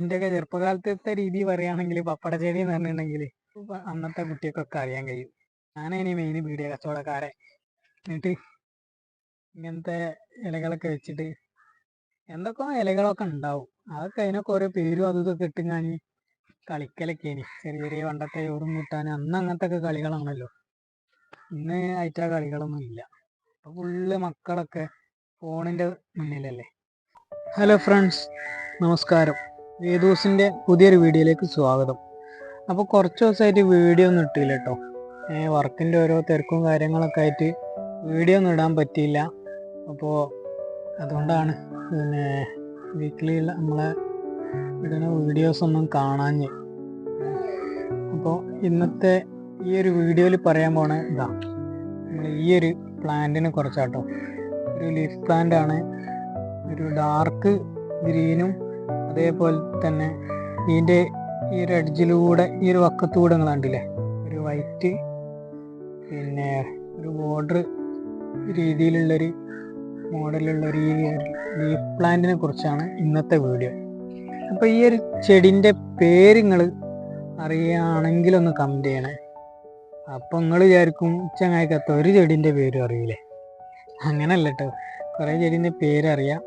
എന്റെയൊക്കെ ചെറുപ്പകാലത്തെ രീതി പറയുകയാണെങ്കിൽ പപ്പടച്ചേരി എന്ന് പറഞ്ഞിട്ടുണ്ടെങ്കിൽ അന്നത്തെ കുട്ടികൾക്കൊക്കെ അറിയാൻ കഴിയും. ഞാനതിന് മെയിൻ പീടിയ കച്ചവടക്കാരൻ. എന്നിട്ട് ഇങ്ങനത്തെ ഇലകളൊക്കെ വെച്ചിട്ട് എന്തൊക്കെ ഇലകളൊക്കെ ഉണ്ടാവും. അതൊക്കെ അതിനൊക്കെ ഓരോ പേരും അതും ഇതൊക്കെ ഇട്ട് ഞാൻ കളിക്കലൊക്കെയാണ്. ചെറിയ ചെറിയ പണ്ടത്തെ ചോറും കൂട്ടാൻ അന്ന് അങ്ങനത്തെ ഒക്കെ കളികളാണല്ലോ. ഇന്ന് ആയിട്ട് ആ കളികളൊന്നും ഇല്ല. ഫുള്ള് മക്കളൊക്കെ ഫോണിന്റെ മുന്നിലല്ലേ. ഹലോ ഫ്രണ്ട്സ് നമസ്കാരം. വേദൂസിന്റെ പുതിയൊരു വീഡിയോയിലേക്ക് സ്വാഗതം. അപ്പോൾ കുറച്ച് ദിവസമായിട്ട് വീഡിയോ ഒന്നും ഇട്ടില്ല കേട്ടോ വർക്കിന്റെ ഓരോ തിരക്കും കാര്യങ്ങളൊക്കെ ആയിട്ട് വീഡിയോ ഒന്നും ഇടാൻ പറ്റിയില്ല. അപ്പോൾ അതുകൊണ്ടാണ് പിന്നെ വീക്കിലി നമ്മളെ ഇടുന്ന വീഡിയോസ് ഒന്നും കാണാഞ്ഞ്. അപ്പോൾ ഇന്നത്തെ ഈ ഒരു വീഡിയോയിൽ പറയാൻ പോണ ഇതാ. നമ്മൾ ഈ ഒരു പ്ലാന്റിനെ കുറച്ചാട്ടോ ഒരു ലീഫ് പ്ലാന്റ് ആണ് ഒരു ഡാർക്ക് ഗ്രീനും അതേപോലെ തന്നെ ഇതിന്റെ ഈ ഒരു എഡ്ജിലൂടെ ഈ ഒരു വക്കത്തൂടെ നിങ്ങൾ കണ്ടില്ലേ? ഒരു വൈറ്റ് പിന്നെ ഒരു ബോർഡർ രീതിയിലുള്ളൊരു മോഡലുള്ളൊരു ഈ ലീഫ് പ്ലാന്റിനെ കുറിച്ചാണ് ഇന്നത്തെ വീഡിയോ അപ്പോൾ ഈ ഒരു ചെടിന്റെ പേര് നിങ്ങൾ അറിയുകയാണെങ്കിൽ ഒന്ന് കമന്റ് ചെയ്യണേ. അപ്പം നിങ്ങൾ വിചാരിക്കും ചങ്ങായിക്കത്ത ഒരു ചെടിന്റെ പേരും അറിയില്ലേ? അങ്ങനല്ല കുറേ ചെടീന്റെ പേരറിയാം.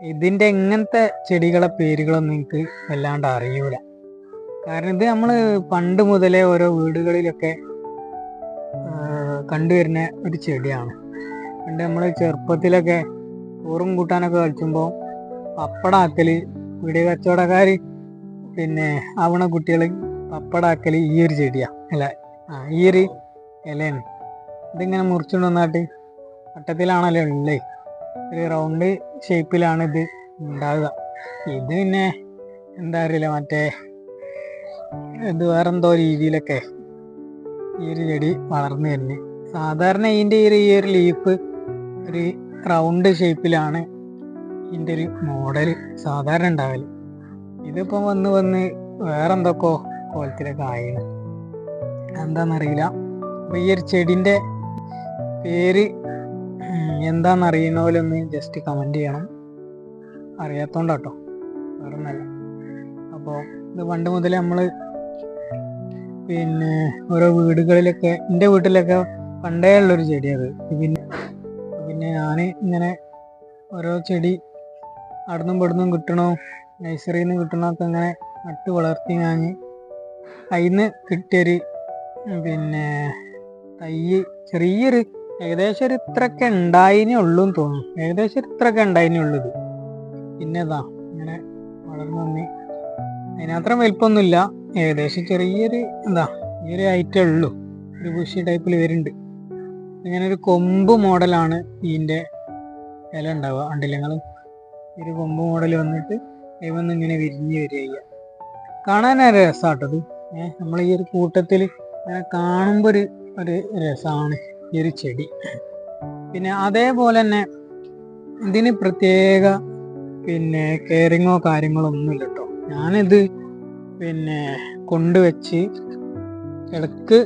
ഇതിന്റെ ഇങ്ങനത്തെ ചെടികളെ പേരുകളൊന്നും എനിക്ക് വല്ലാണ്ട് അറിയൂല. കാരണം ഇത് നമ്മൾ പണ്ട് മുതലേ ഓരോ വീടുകളിലൊക്കെ കണ്ടുവരുന്ന ഒരു ചെടിയാണ്. പണ്ട് നമ്മൾ ചെറുപ്പത്തിലൊക്കെ ചോറും കൂട്ടാനൊക്കെ കളിച്ചുമ്പോൾ പപ്പടാക്കൽ വീട് കച്ചവടക്കാർ പിന്നെ ആവണ കുട്ടികൾ പപ്പടാക്കൽ ഈ ഒരു ചെടിയാ. അല്ല ആ ഈ ഒരു ഇലയാണ്. ഇതിങ്ങനെ മുറിച്ചുകൊണ്ട് വന്നാട്ട് വട്ടത്തിലാണല്ലോ ഉള്ളത് ഒരു റൗണ്ട് ഷേപ്പിലാണ് ഇത് ഉണ്ടാവുക. ഇത് പിന്നെ എന്താ അറിയില്ല മറ്റേ ഇത് വേറെന്തോ രീതിയിലൊക്കെ ഈ ഒരു ചെടി വളർന്നു വരുന്നത് സാധാരണ ഇതിന്റെ ഈ ഒരു ലീഫ് ഒരു റൗണ്ട് ഷേപ്പിലാണ് ഇതിന്റെ ഒരു മോഡൽ സാധാരണ ഉണ്ടാവൽ. ഇതിപ്പം വന്ന് വന്ന് വേറെന്തൊക്കെ കോലത്തിലൊക്കെ ആയിരുന്നു എന്താണെന്നറിയില്ല അപ്പോൾ ഈ ഒരു ചെടിന്റെ പേര് എന്താണെന്ന് അറിയുന്ന പോലെ ഒന്ന് ജസ്റ്റ് കമന്റ് ചെയ്യണം. അറിയാത്തോണ്ടാട്ടോ. വേറെ ഒന്നല്ല അപ്പോൾ ഇത് പണ്ട് മുതൽ നമ്മൾ പിന്നെ ഓരോ വീടുകളിലൊക്കെ എന്റെ വീട്ടിലൊക്കെ പണ്ടേ ഉള്ളൊരു ചെടിയത്. പിന്നെ പിന്നെ ഞാൻ ഇങ്ങനെ ഓരോ ചെടി അവിടുന്നും ഇവിടുന്നും കിട്ടണോ നഴ്സറിയിൽ നിന്ന് കിട്ടണമൊക്കെ ഇങ്ങനെ നട്ട് വളർത്തി ഞാൻ അതിൽ നിന്ന് കിട്ടിയൊരു പിന്നെ തൈ ചെറിയൊരു ഏകദേശം ഒരു ഇത്രയൊക്കെ ഉണ്ടായിനേ ഉള്ളൂ എന്ന് തോന്നുന്നു. ഏകദേശം ഒരു ഇത്രയൊക്കെ ഉണ്ടായിനേ ഉള്ളത് പിന്നെ ഇതാ ഇങ്ങനെ വളർന്നു വന്നി. അതിനത്രയും വലിപ്പമൊന്നുമില്ല. ഏകദേശം ചെറിയൊരു എന്താ ഈ ഒരു ഐറ്റേ ഉള്ളൂ. ഒരു ബുഷി ടൈപ്പിൽ വരുന്നുണ്ട്. ഇങ്ങനെ ഒരു കൊമ്പ് മോഡലാണ് ഇതിന്റെ ഇല ഉണ്ടാവുക. അണ്ടിലങ്ങൾ ഈ ഒരു കൊമ്പ് മോഡൽ വന്നിട്ട് ഇവന്ന് ഇങ്ങനെ വിരിഞ്ഞ് വരിക കാണാനൊരു രസമാട്ടത് ഏഹ് നമ്മൾ ഈ ഒരു കൂട്ടത്തിൽ ഇങ്ങനെ കാണുമ്പോൾ ഒരു ഒരു രസമാണ് ഈ ഒരു ചെടി. പിന്നെ അതേപോലെ തന്നെ ഇതിന് പ്രത്യേക പിന്നെ കെയറിങ്ങോ കാര്യങ്ങളോ ഒന്നുമില്ല കേട്ടോ ഞാനിത് പിന്നെ കൊണ്ടുവച്ച് ഇടയ്ക്ക്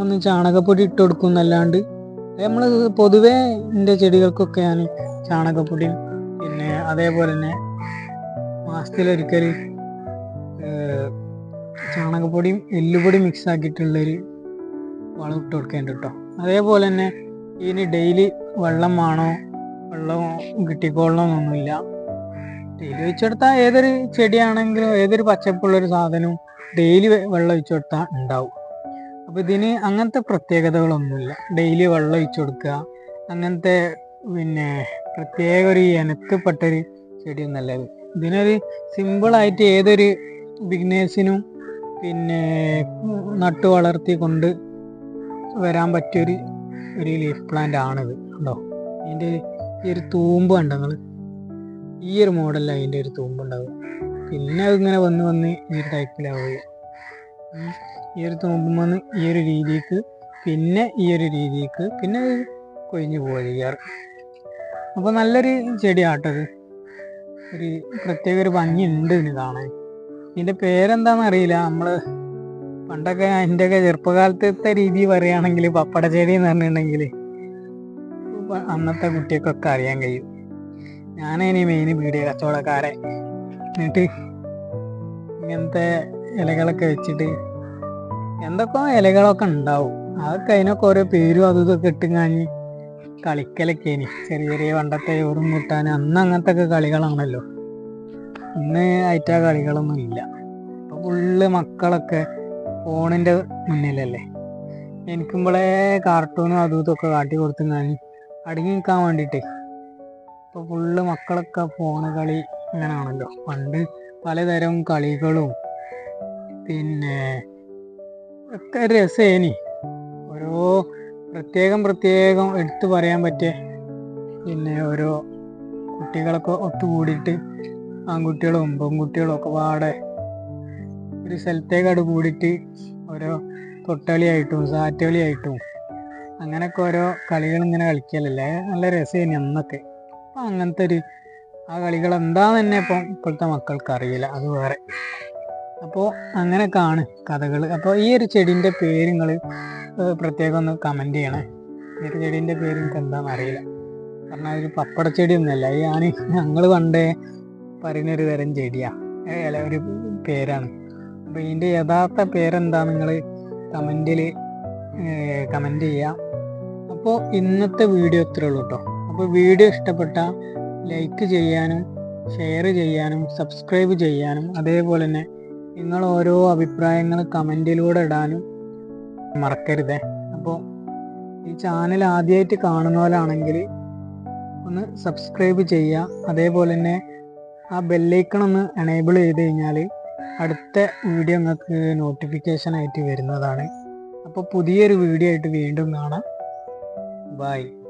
ഒന്ന് ചാണകപ്പൊടി ഇട്ട് കൊടുക്കും എന്നല്ലാണ്ട്. നമ്മൾ പൊതുവേ എന്റെ ചെടികൾക്കൊക്കെ ഞാൻ ചാണകപ്പൊടി പിന്നെ അതേപോലെ തന്നെ മാസത്തിലൊരിക്കൽ ചാണകപ്പൊടിയും എല്ലുപൊടി മിക്സ് ആക്കിയിട്ടുള്ളൊരു വളം ഇട്ട് കൊടുക്കേണ്ട കേട്ടോ അതേപോലെ തന്നെ ഇതിന് ഡെയിലി വെള്ളം വേണോ? വെള്ളം കിട്ടിക്കോളണമെന്നൊന്നുമില്ല ഡെയിലി വെച്ചെടുത്താൽ ഏതൊരു ചെടിയാണെങ്കിലും ഏതൊരു പച്ചപ്പുള്ളൊരു സാധനവും ഡെയിലി വെള്ളം ഒഴിച്ചു കൊടുത്താൽ ഉണ്ടാവും. അപ്പോൾ ഇതിന് അങ്ങനത്തെ പ്രത്യേകതകളൊന്നുമില്ല. ഡെയിലി വെള്ളം ഒഴിച്ചു കൊടുക്കുക അങ്ങനത്തെ പിന്നെ പ്രത്യേക ഒരു ഇനത്തിൽപ്പെട്ടൊരു ചെടിയൊന്നല്ല ഇത്. ഇതിനൊരു സിമ്പിളായിട്ട് ഏതൊരു ബിഗ്നേഴ്സിനും പിന്നെ നട്ടു വളർത്തി കൊണ്ട് വരാൻ പറ്റിയൊരു ഒരു ലീഫ് പ്ലാന്റ് ആണിത് ഉണ്ടോ ഇതിന്റെ ഈ ഒരു തൂമ്പ് കണ്ടോ നിങ്ങൾ ഈ ഒരു മോഡലിൽ അതിന്റെ ഒരു തൂമ്പ് ഉണ്ടാവും പിന്നെ അതിങ്ങനെ വന്ന് വന്ന് ഈ ഒരു ടൈപ്പിലാവുക ഈ ഒരു തൂമ്പ് വന്ന് ഈ ഒരു രീതിക്ക് പിന്നെ ഈ ഒരു രീതിക്ക് പിന്നെ കൊഴിഞ്ഞു പോവുക ചെയ്യാറ്. അപ്പോൾ നല്ലൊരു ചെടിയാട്ടത് ഒരു പ്രത്യേക ഒരു ഭംഗി ഉണ്ട് ഇതിന് കാണാൻ. ഇതിന്റെ പേരെന്താണെന്ന് അറിയില്ല. നമ്മൾ പണ്ടൊക്കെ എന്റെയൊക്കെ ചെറുപ്പകാലത്തെ രീതി പറയുകയാണെങ്കിൽ പപ്പടച്ചേരി എന്ന് പറഞ്ഞിട്ടുണ്ടെങ്കിൽ അന്നത്തെ കുട്ടികൾക്കൊക്കെ അറിയാൻ കഴിയും. ഞാനതിന് മെയിൻ പീടിയ കച്ചവടക്കാരെ. എന്നിട്ട് ഇങ്ങനത്തെ ഇലകളൊക്കെ വെച്ചിട്ട് എന്തൊക്കെ ഇലകളൊക്കെ ഉണ്ടാവും. അതൊക്കെ അതിനൊക്കെ ഓരോ പേരും അതും ഇതൊക്കെ ഇട്ടും കാഞ്ഞ് കളിക്കലൊക്കെ ഇനി ചെറിയ ചെറിയ പണ്ടത്തെ ചോറും കൂട്ടാൻ അന്ന് അങ്ങനത്തെ ഒക്കെ കളികളാണല്ലോ. ഇന്ന് ആയിട്ടാ കളികളൊന്നും ഇല്ല. ഇപ്പം ഫുള്ള് മക്കളൊക്കെ ഫോണിന്റെ മുന്നിലല്ലേ? എനിക്കുമ്പോളേ കാർട്ടൂണും അതും ഇതൊക്കെ കാട്ടി കൊടുത്തു ഞാൻ അടങ്ങി നിൽക്കാൻ വേണ്ടിയിട്ടേ. ഇപ്പോൾ ഫുള്ള് മക്കളൊക്കെ ഫോണ് കളി ഇങ്ങനെയാണല്ലോ പണ്ട് പലതരം കളികളും പിന്നെ ഒക്കെ രസേനി. ഓരോ പ്രത്യേകം പ്രത്യേകം എടുത്തു പറയാൻ പറ്റിയ പിന്നെ ഓരോ കുട്ടികളൊക്കെ ഒത്തുകൂടിയിട്ട് ആൺകുട്ടികളും പെൺകുട്ടികളും ഒക്കെ പാടെ ഒരു സ്ഥലത്തേക്കട് കൂടിയിട്ട് ഓരോ തൊട്ടളിയായിട്ടും സാറ്റളിയായിട്ടും അങ്ങനെയൊക്കെ ഓരോ കളികൾ ഇങ്ങനെ കളിക്കലല്ലേ? നല്ല രസമായിരുന്നു അന്നൊക്കെ. അപ്പം അങ്ങനത്തെ ഒരു ആ കളികൾ എന്താന്ന് തന്നെ ഇപ്പം ഇപ്പോഴത്തെ മക്കൾക്ക് അറിയില്ല. അത് വേറെ. അപ്പോൾ അങ്ങനെയൊക്കെയാണ് കഥകൾ. അപ്പോൾ ഈ ഒരു ചെടീന്റെ പേര് നിങ്ങൾ പ്രത്യേകം ഒന്ന് കമന്റ് ചെയ്യണേ. ഈ ഒരു ചെടീന്റെ പേര് എനിക്ക് എന്താണെന്ന് അറിയില്ല. കാരണം പപ്പടച്ചെടി ഒന്നുമല്ല ഈ ഞാൻ ഞങ്ങൾ പണ്ടേ പറയുന്നൊരു തരം ചെടിയാണ് ഒരു പേരാണ്. അപ്പോൾ യഥാർത്ഥ പേരെന്താ നിങ്ങൾ കമന്റിൽ കമന്റ് ചെയ്യാം. അപ്പോൾ ഇന്നത്തെ വീഡിയോ ഇത്രേ ഉള്ളൂ കേട്ടോ അപ്പോൾ വീഡിയോ ഇഷ്ടപ്പെട്ട ലൈക്ക് ചെയ്യാനും ഷെയർ ചെയ്യാനും സബ്സ്ക്രൈബ് ചെയ്യാനും അതേപോലെ തന്നെ നിങ്ങൾ ഓരോ അഭിപ്രായങ്ങൾ കമന്റിലൂടെ ഇടാനും മറക്കരുതേ. അപ്പോൾ ഈ ചാനൽ ആദ്യമായിട്ട് കാണുന്നവരാണെങ്കിൽ ഒന്ന് സബ്സ്ക്രൈബ് ചെയ്യുക അതേപോലെ തന്നെ ആ ബെല്ലൈക്കൺ ഒന്ന് എനേബിൾ ചെയ്ത് കഴിഞ്ഞാൽ അടുത്ത വീഡിയോ നിങ്ങൾക്ക് നോട്ടിഫിക്കേഷൻ ആയിട്ട് വരുന്നതാണ്. അപ്പോൾ പുതിയൊരു വീഡിയോ ആയിട്ട് വീണ്ടും കാണാം. ബൈ